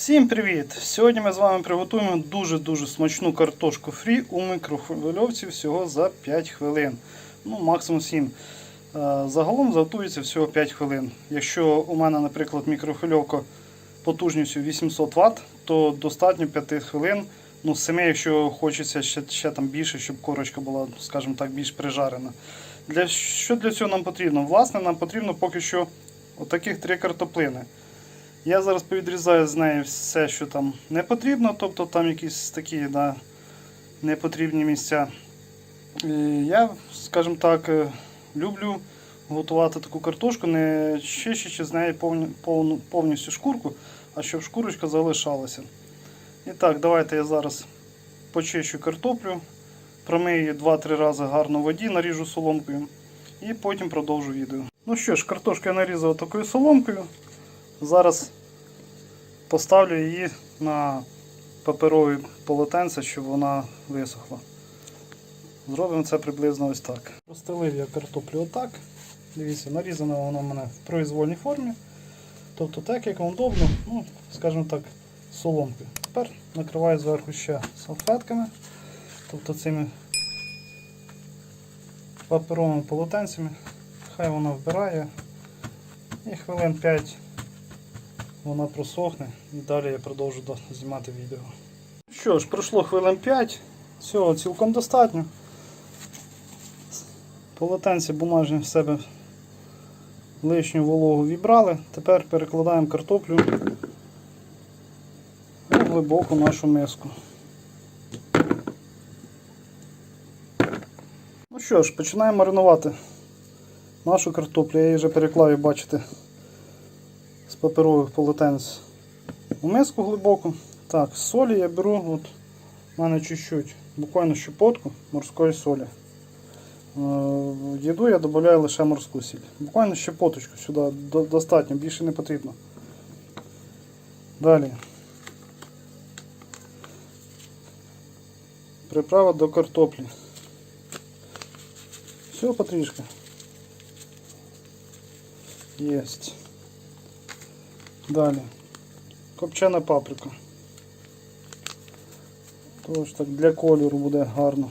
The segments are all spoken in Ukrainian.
Всім привіт! Сьогодні ми з вами приготуємо дуже-дуже смачну картошку фрі у мікрохвильовці всього за 5 хвилин. Ну, максимум 7. Е, Загалом готується всього 5 хвилин. Якщо у мене, наприклад, мікрохвильовка потужністю 800 Вт, то достатньо 5 хвилин. Ну, 7, якщо хочеться ще, ще там більше, щоб корочка була, скажімо так, більш прижарена. Для, що для цього нам потрібно? Власне, нам потрібно поки що отаких три картоплини. Я зараз повідрізаю з неї все, що там не потрібно, тобто там якісь такі да, непотрібні місця. І я, скажімо так, е, люблю готувати таку картошку, не чищачи з неї повні- повну- повністю шкурку, а щоб шкурочка залишалася. І так, давайте я зараз почищу картоплю, промию її 2-3 рази гарно в воді, наріжу соломкою і потім продовжу відео. Ну що ж, картошку я нарізав такою соломкою. Зараз поставлю її на паперові полотенце, щоб вона висохла. Зробимо це приблизно ось так. Розстелив я картоплю отак. Дивіться, нарізано воно в мене в произвольній формі. Тобто так, як вам удобно, ну, скажімо так, соломкою. Тепер накриваю зверху ще салфетками, тобто цими паперовими полотенцями. Хай вона вбирає. І хвилин 5 вона просохне і далі я продовжу знімати відео. Що ж, пройшло хвилин 5, цього цілком достатньо. Полотенці бумажні в себе лишню вологу вібрали. Тепер перекладаємо картоплю у глибоку нашу миску. Ну що ж, починаємо маринувати нашу картоплю. Я її вже переклаю, бачите, з паперових полотенць у миску глибоку. Так, солі я беру, от у мене чуть-чуть, буквально щепотку морської солі. Е, В їду я додаю лише морську сіль. Буквально щепоточку сюди достатньо, більше не потрібно. Далі. Приправа до картоплі. Все потрішки. Єсть. Далі. Копчена паприка. Тож так для кольору буде гарно.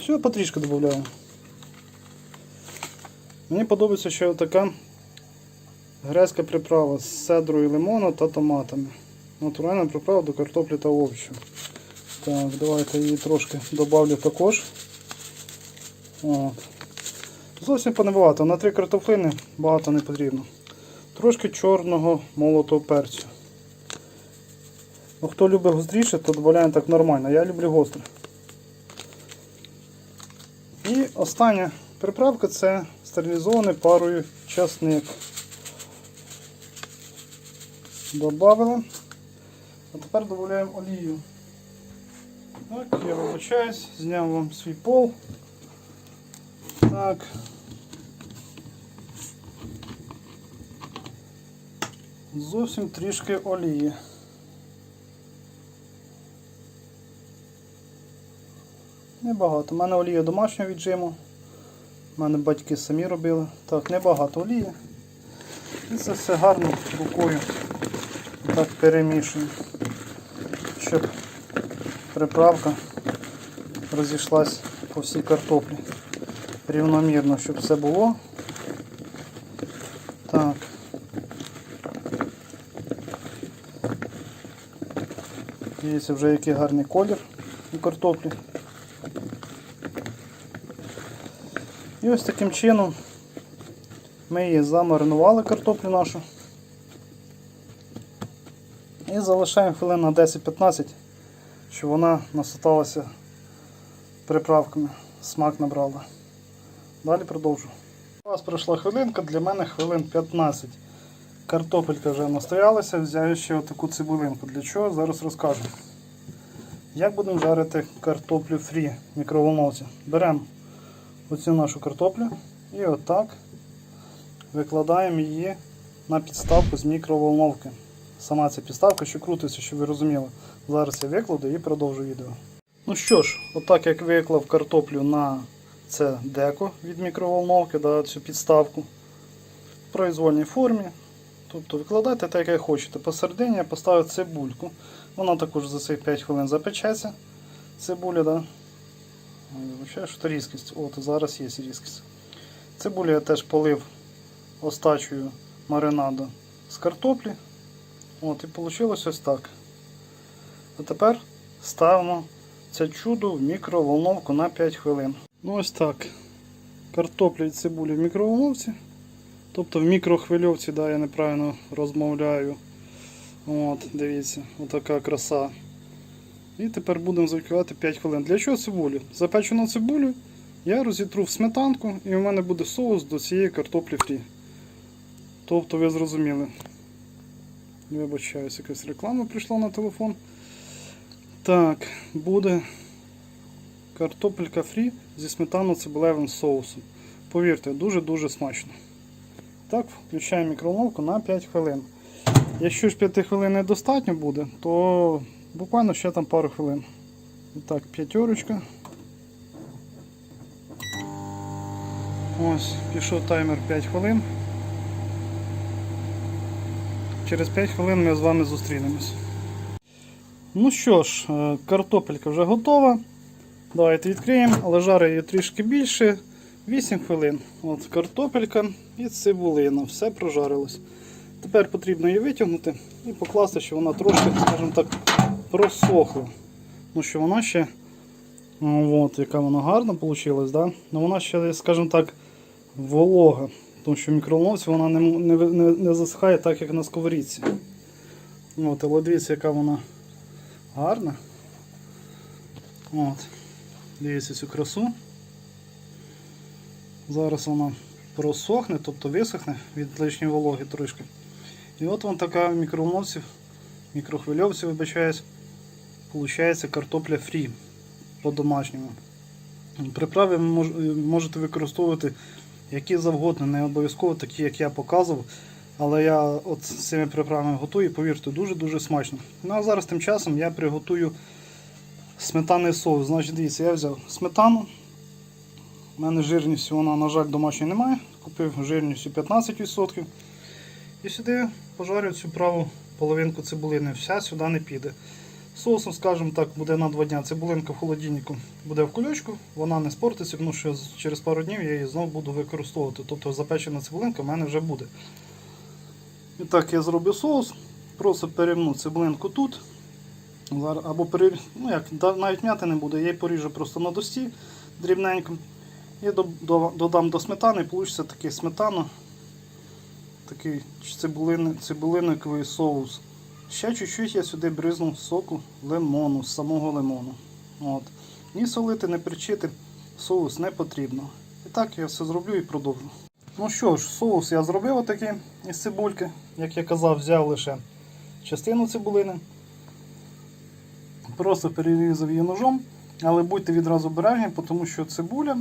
Все, потрішки додаємо. Мені подобається ще така грецька приправа з цедрою лимону та томатами. Натуральна приправа до картоплі та овочів. Так, давайте її трошки додавлю також. От. Зовсім понебагато. На три картоплини багато не потрібно. Трошки чорного молотого перцю. Ну, хто любить гостріше, то додаємо так нормально. Я люблю гостре. І остання приправка це стерилізований парою часник. Добавили. А тепер додаємо олію. Так, я вибачаюсь, зняв вам свій пол. Так. Зовсім трішки олії. Небагато. У мене олія домашнього віджиму. У мене батьки самі робили. Так, небагато олії. І це все гарно рукою так перемішую, щоб приправка розійшлась по всій картоплі. Рівномірно, щоб все було. Дивіться вже який гарний колір у картоплі. І ось таким чином ми її замаринували картоплю нашу. І залишаємо хвилин на 10-15, щоб вона наситалася приправками, смак набрала. Далі продовжу. У вас пройшла хвилинка, для мене хвилин 15. Картопелька вже настоялася, взяв ще отаку цибулинку. Для чого? Зараз розкажу. Як будемо жарити картоплю фрі в мікроволновці? Беремо оцю нашу картоплю і отак викладаємо її на підставку з мікроволновки. Сама ця підставка, що крутиться, щоб ви розуміли. Зараз я викладу і продовжу відео. Ну що ж, отак як виклав картоплю на це деко від мікроволновки, да, цю підставку в произвольній формі. Тобто викладайте так, як хочете. Посередині я поставив цибульку. Вона також за цих 5 хвилин запечеться. Цибуля, да? Вибачаю, що різкість. От, зараз є різкість. Цибулю я теж полив остачею маринаду з картоплі. От, і вийшло ось так. А тепер ставимо це чудо в мікроволновку на 5 хвилин. Ну ось так. Картопля і цибуля в мікроволновці. Тобто в мікрохвильовці, да, я неправильно розмовляю. От, дивіться, отака краса. І тепер будемо закривати 5 хвилин. Для чого цибулю? Запечену цибулю я розітру в сметанку і в мене буде соус до цієї картоплі фрі. Тобто ви зрозуміли. Вибачаюсь, якась реклама прийшла на телефон. Так, буде картопелька фрі зі сметано-цибулевим соусом. Повірте, дуже-дуже смачно. Так, включаємо мікроволновку на 5 хвилин. Якщо ж 5 хвилин недостатньо буде, то буквально ще там пару хвилин. І так, п'ятерочка. Ось, пішов таймер 5 хвилин. Через 5 хвилин ми з вами зустрінемось. Ну що ж, е, картопелька вже готова. Давайте відкриємо, але жари її трішки більше. 8 хвилин. От картопелька і цибулина. Все прожарилось. Тепер потрібно її витягнути і покласти, щоб вона трошки, скажімо так, просохла. Ну що вона ще, от, яка вона гарна вийшла, да? ну вона ще, скажімо так, волога. Тому що в мікроволновці вона не, не, не, не засихає так, як на сковорідці. От, але дивіться, яка вона гарна. От. Дивіться цю красу. Зараз вона просохне, тобто висохне від лишньої вологи трошки. І от вона така в мікроволновці, мікрохвильовці, вибачаюсь, виходить картопля фрі по-домашньому. Приправи ви можете використовувати які завгодно, не обов'язково такі, як я показував. Але я от з цими приправами готую, повірте, дуже-дуже смачно. Ну а зараз тим часом я приготую сметанний соус. Значить, дивіться, я взяв сметану. У мене жирністю вона, на жаль, домашньої немає. Купив жирністю 15%. І сюди пожарю цю праву половинку цибулини. Вся сюди не піде. Соусом, скажімо так, буде на 2 дня. Цибулинка в холодильнику буде в кульочку, вона не спортиться, тому що через пару днів я її знову буду використовувати. Тобто запечена цибулинка в мене вже буде. І так я зроблю соус. Просто перемну цибулинку тут. Або перер... ну як, навіть м'яти не буде, я її поріжу просто на дості дрібненько. І до- до- додам до сметани, вийде такий сметана, такий цибулини, цибулиниковий соус. Ще чуть-чуть я сюди бризнув соку лимону, з самого лимону. От. Ні солити, не перчити, соус не потрібно. І так я все зроблю і продовжу. Ну що ж, соус я зробив отакий із цибульки. Як я казав, взяв лише частину цибулини. Просто перерізав її ножом, але будьте відразу обережні, тому що цибуля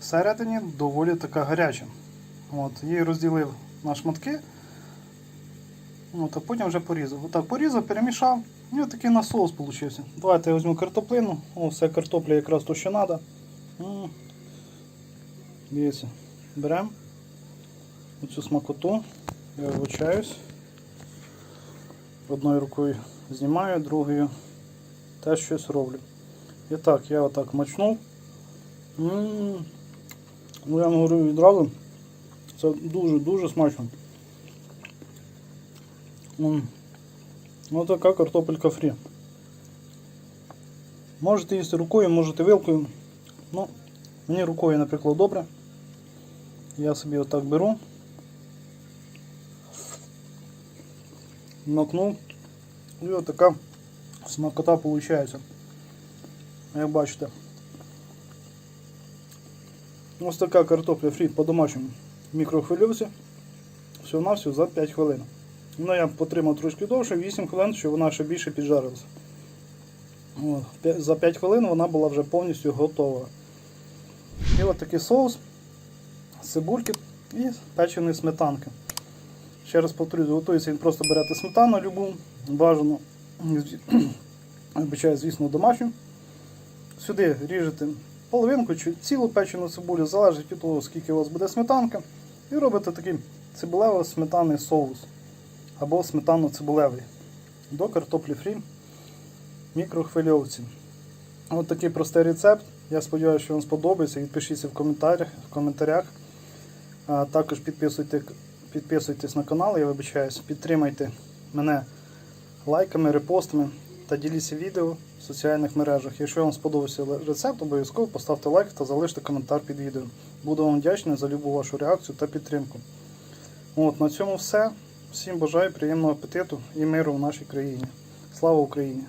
всередині доволі така гаряча. От, її розділив на шматки. От, а потім вже порізав. Отак порізав, перемішав. І отакий на соус вийшов. Давайте я візьму картоплину. О, вся картопля якраз то, що треба. Дивіться. Беремо оцю смакоту. Я вибачаюсь. Одною рукою знімаю, другою теж щось роблю. І так, я отак мачнув. М, Ну я вам говорю відразу. Це дуже-дуже смачно. М. Ось така картопелька фрі. Можете їсти рукою, можете вилкою. Ну, мені рукою, наприклад, добре. Я собі отак беру. Макнув. І от така смакота виходить. Як бачите. Ось така картопля фрі по-домашньому в мікрохвильовці. Всього на за 5 хвилин. Ну я потримав трошки довше, 8 хвилин, щоб вона ще більше піджарилася. За 5 хвилин вона була вже повністю готова. І от такий соус, цибульки і печеної сметанки. Ще раз повторюсь, готується він просто берете сметану любу, бажану, зві- звісно, домашню. Сюди ріжете половинку чи цілу печену цибулю, залежить від того, скільки у вас буде сметанка. І робите такий цибулево-сметанний соус. або сметанно-цибулевий. До картоплі фрі мікрохвильовці. Ось такий простий рецепт. Я сподіваюся, що вам сподобається. Відпишіться в коментарях. В коментарях. А також підписуйте, підписуйтесь на канал, я вибачаюсь, підтримайте мене лайками, репостами та діліться відео в соціальних мережах. Якщо вам сподобався рецепт, обов'язково поставте лайк та залиште коментар під відео. Буду вам вдячний за любу вашу реакцію та підтримку. От, на цьому все. Всім бажаю приємного апетиту і миру в нашій країні. Слава Україні!